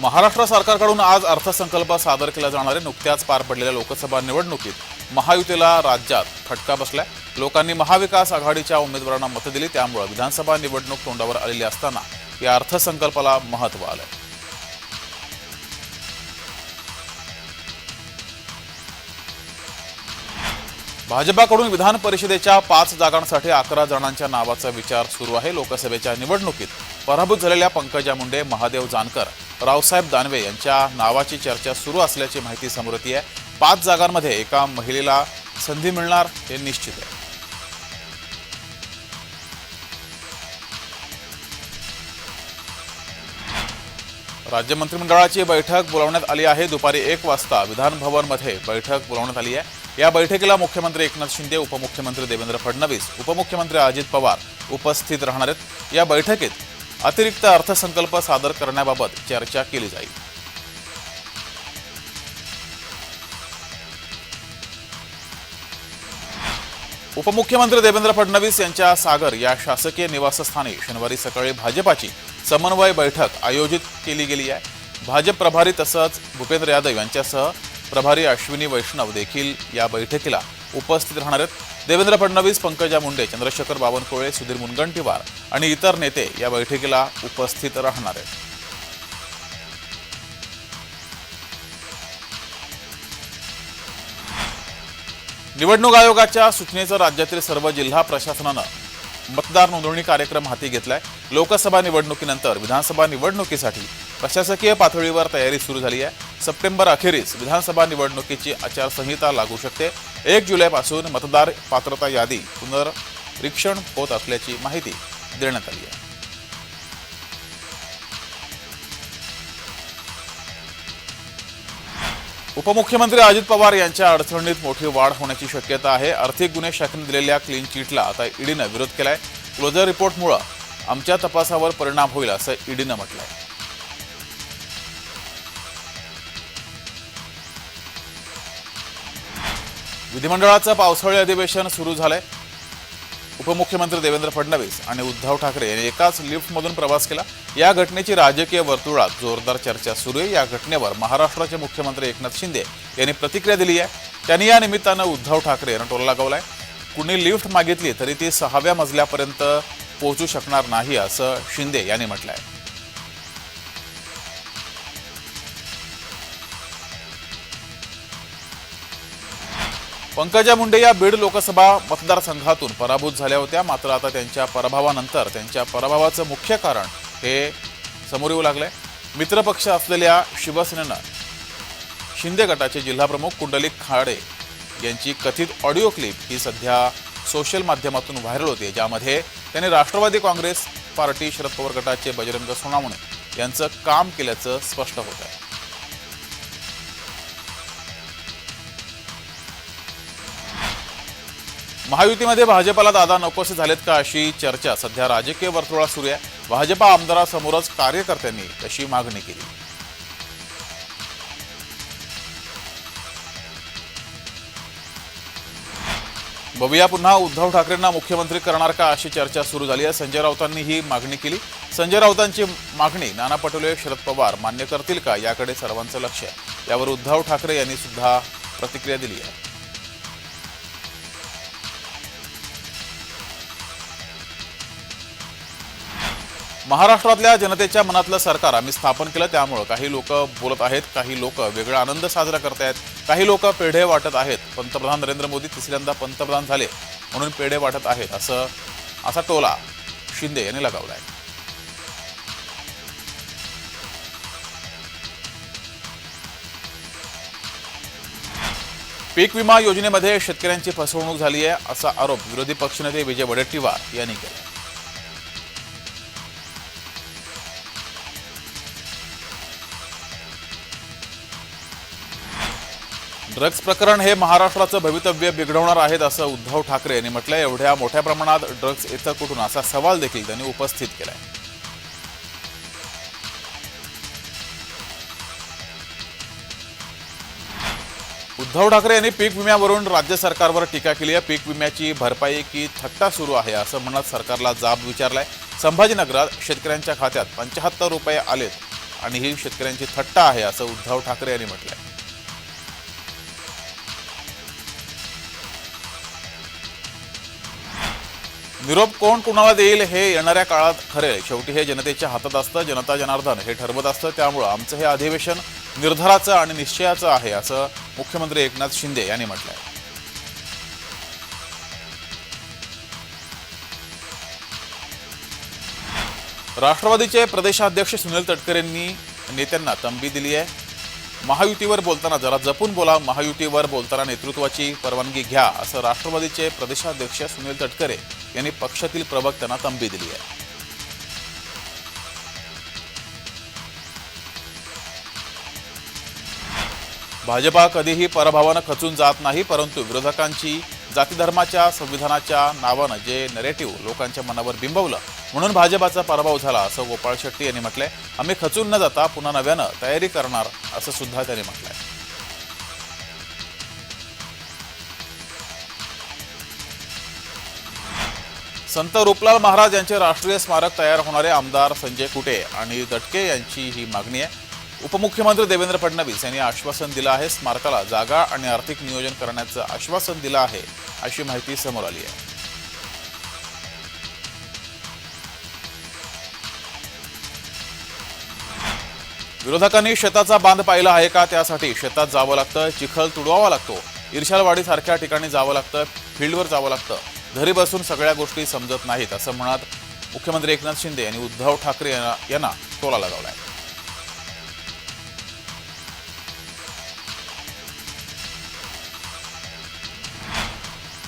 महाराष्ट्र सरकारकडून आज अर्थसंकल्प सादर केला जाणारे नुकत्याच पार पडलेल्या लोकसभा निवडणुकीत महायुतीला राज्यात फटका बसलाय. लोकांनी महाविकास आघाडीच्या उमेदवारांना मतं दिली त्यामुळे विधानसभा निवडणूक तोंडावर आलेली असताना या अर्थसंकल्पाला महत्त्व आलं भाजपाकडून विधान परिषदेच्या पाच जागांसाठी अकरा जणांच्या नावाचा विचार सुरू आहे. लोकसभेच्या निवडणुकीत पराभूत झालेल्या पंकजा मुंडे महादेव जानकर रावसाहेब दानवे यांच्या नावाची चर्चा सुरू असल्याची माहिती समोर येते आहे. पाच जागांमध्ये एका महिलेला संधी मिळणार हे निश्चित आहे. राज्य मंत्रिमंडळाची बैठक बोलावण्यात आली आहे. दुपारी एक वाजता विधानभवनमध्ये बैठक बोलावण्यात आली आहे. या बैठकीला मुख्यमंत्री एकनाथ शिंदे उपमुख्यमंत्री देवेंद्र फडणवीस उपमुख्यमंत्री अजित पवार उपस्थित राहणार आहेत. या बैठकीत अतिरिक्त अर्थसंकल्प सादर करण्याबाबत चर्चा केली जाईल. उपमुख्यमंत्री देवेंद्र फडणवीस यांच्या सागर या शासकीय निवासस्थानी शनिवारी सकाळी भाजपाची समन्वय बैठक आयोजित केली गेली आहे. भाजप प्रभारी तसंच भूपेंद्र यादव यांच्यासह प्रभारी अश्विनी वैष्णव देखील या बैठकीला उपस्थित राहणार आहेत. देवेंद्र फडणवीस पंकजा मुंडे चंद्रशेखर बावनकुळे सुधीर मुनगंटीवार आणि इतर नेते या बैठकीला उपस्थित राहणार आहेत. निवडणूक आयोगाच्या सूचनेचं राज्यातील सर्व जिल्हा प्रशासनानं मतदार नोंदणी कार्यक्रम हाती घेतलाय. लोकसभा निवडणुकीनंतर विधानसभा निवडणुकीसाठी प्रशासकीय पातळीवर तयारी सुरू झाली आहे. सप्टेंबर अखेरीस विधानसभा निवडणुकीची आचारसंहिता लागू शकते. एक जुलैपासून मतदार पात्रता यादी पुनरीक्षण होत असल्याची माहिती देण्यात आली आहे. उपमुख्यमंत्री अजित पवार यांच्या अडचणीत मोठी वाढ होण्याची शक्यता आहे. आर्थिक गुन्हे शाखेने दिलेल्या क्लीन चिटला आता ईडीनं विरोध केलाय. क्लोजर रिपोर्टमुळे आमच्या तपासावर परिणाम होईल असं ईडीनं म्हटलं आहे विधिमंडळाचं पावसाळी अधिवेशन सुरू झालंय. उपमुख्यमंत्री देवेंद्र फडणवीस आणि उद्धव ठाकरे यांनी एकाच लिफ्टमधून प्रवास केला. या घटनेची राजकीय वर्तुळात जोरदार चर्चा सुरू आहे. या घटनेवर महाराष्ट्राचे मुख्यमंत्री एकनाथ शिंदे यांनी प्रतिक्रिया दिली आहे. त्यांनी या निमित्तानं उद्धव ठाकरे यांना टोला लगावलाय. कुणी लिफ्ट मागितली तरी ती सहाव्या मजल्यापर्यंत पोहोचू शकणार नाही असं शिंदे यांनी म्हटलं आहे पंकजा मुंडे या बीड लोकसभा मतदारसंघातून पराभूत झाल्या होत्या. मात्र आता त्यांच्या पराभवानंतर त्यांच्या पराभवाचं मुख्य कारण हे समोर येऊ लागलंय. मित्रपक्ष असलेल्या शिवसेनेनं शिंदे गटाचे जिल्हाप्रमुख कुंडलिक खाडे यांची कथित ऑडिओ क्लिप ही सध्या सोशल माध्यमातून व्हायरल होते ज्यामध्ये त्यांनी राष्ट्रवादी काँग्रेस पार्टी शरद पवार गटाचे बजरंग सोनावणे यांचं काम केल्याचं स्पष्ट होत आहे महायुतीमध्ये भाजपाला दादा नकोसे झालेत का अशी चर्चा? सध्या राजकीय वर्तुळात सुरू आहे. भाजपा आमदारासमोरच कार्यकर्त्यांनी तशी मागणी केली. बघूया पुन्हा उद्धव ठाकरेंना मुख्यमंत्री करणार का अशी चर्चा सुरू झाली आहे. संजय राऊतांनी ही मागणी केली. संजय राऊतांची मागणी नाना पटोले शरद पवार मान्य करतील का याकडे सर्वांचं लक्ष आहे. यावर उद्धव ठाकरे यांनी सुद्धा प्रतिक्रिया दिली आहे. महाराष्ट्रातल्या जनतेच्या मनातलं सरकार आम्ही स्थापन केलं त्यामुळं काही लोक बोलत आहेत काही लोक वेगळा आनंद साजरा करत आहेत काही लोक पेढे वाटत आहेत. पंतप्रधान नरेंद्र मोदी तिसऱ्यांदा पंतप्रधान झाले म्हणून पेढे वाटत आहेत असं असा टोला शिंदे यांनी लगावला आहे पीक विमा योजनेमध्ये शेतकऱ्यांची फसवणूक झाली आहे असा आरोप विरोधी पक्षनेते विजय वडेट्टीवार यांनी केला. ड्रग्ज प्रकरण हे महाराष्ट्राचं भवितव्य बिघडवणार आहेत असं उद्धव ठाकरे यांनी म्हटलंय. एवढ्या मोठ्या प्रमाणात ड्रग्ज येतं कुठून? असा सवाल देखील त्यांनी उपस्थित केलाय. उद्धव ठाकरे यांनी पीक विम्यावरून राज्य सरकारवर टीका केली आहे. पीक विम्याची भरपाई की थट्टा सुरू आहे असं म्हणत सरकारला जाब विचारलाय. संभाजीनगरात शेतकऱ्यांच्या खात्यात पंच्याहत्तर रुपये आलेत आणि ही शेतकऱ्यांची थट्टा आहे असं उद्धव ठाकरे यांनी म्हटलंय. निरोप कोण कुणाला देईल हे येणाऱ्या काळात ठरेल शेवटी हे जनतेच्या हातात असतं जनता जनार्दन हे ठरवत असतं. त्यामुळं आमचं हे अधिवेशन निर्धाराचं आणि निश्चयाचं आहे असं मुख्यमंत्री एकनाथ शिंदे यांनी म्हटलंय. राष्ट्रवादीचे प्रदेशाध्यक्ष सुनील तटकरेंनी नेत्यांना तंबी दिली आहे. महायुतीवर बोलताना जरा जपून बोला महायुतीवर बोलताना नेतृत्वाची परवानगी घ्या असं राष्ट्रवादीचे प्रदेशाध्यक्ष सुनील तटकरे यांनी पक्षातील प्रवक्त्यांना तंबी दिली आहे. भाजपा कधीही पराभवानं खचून जात नाही परंतु विरोधकांची जातीधर्माच्या संविधानाच्या नावानं जे नरेटिव्ह लोकांच्या मनावर बिंबवलं म्हणून भाजपाचा पराभव झाला असं गोपाळ शेट्टी यांनी म्हटलंय. आम्ही खचून न जाता पुन्हा नव्यानं तयारी करणार असं सुद्धा त्यांनी म्हटलंय. संत रूपलाल महाराज यांचे राष्ट्रीय स्मारक तयार होणारे आमदार संजय कुटे आणि दटके यांची ही मागणी आहे. उपमुख्यमंत्री देवेंद्र फडणवीस यांनी आश्वासन दिलं आहे स्मारकाला जागा आणि आर्थिक नियोजन करण्याचं आश्वासन दिलं आहे अशी माहिती समोर आली आहे. विरोधकांनी शेताचा बांध पाहिला आहे का त्यासाठी शेतात जावं लागतं चिखल तुडवावा लागतो इर्शालवाडीसारख्या ठिकाणी जावं लागतं फील्डवर जावं लागतं. घरी बसून सगळ्या गोष्टी समजत नाहीत असं म्हणत मुख्यमंत्री एकनाथ शिंदे यांनी उद्धव ठाकरे यांना यांना टोला लगावलाय.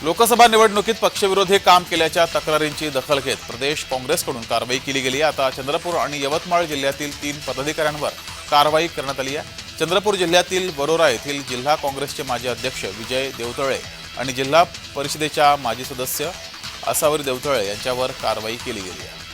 लोकसभा निवडणुकीत पक्षविरोधी काम केल्याच्या तक्रारींची दखल घेत प्रदेश काँग्रेसकडून कारवाई केली गेली आता चंद्रपूर आणि यवतमाळ जिल्ह्यातील तीन पदाधिकाऱ्यांवर कारवाई करण्यात आली आहे. चंद्रपूर जिल्ह्यातील वरोरा येथील जिल्हा काँग्रेसचे माजी अध्यक्ष विजय देवतळे आणि जिल्हा परिषदेच्या माजी सदस्य असावरी देवतळे यांच्यावर कारवाई केली गेली आहे.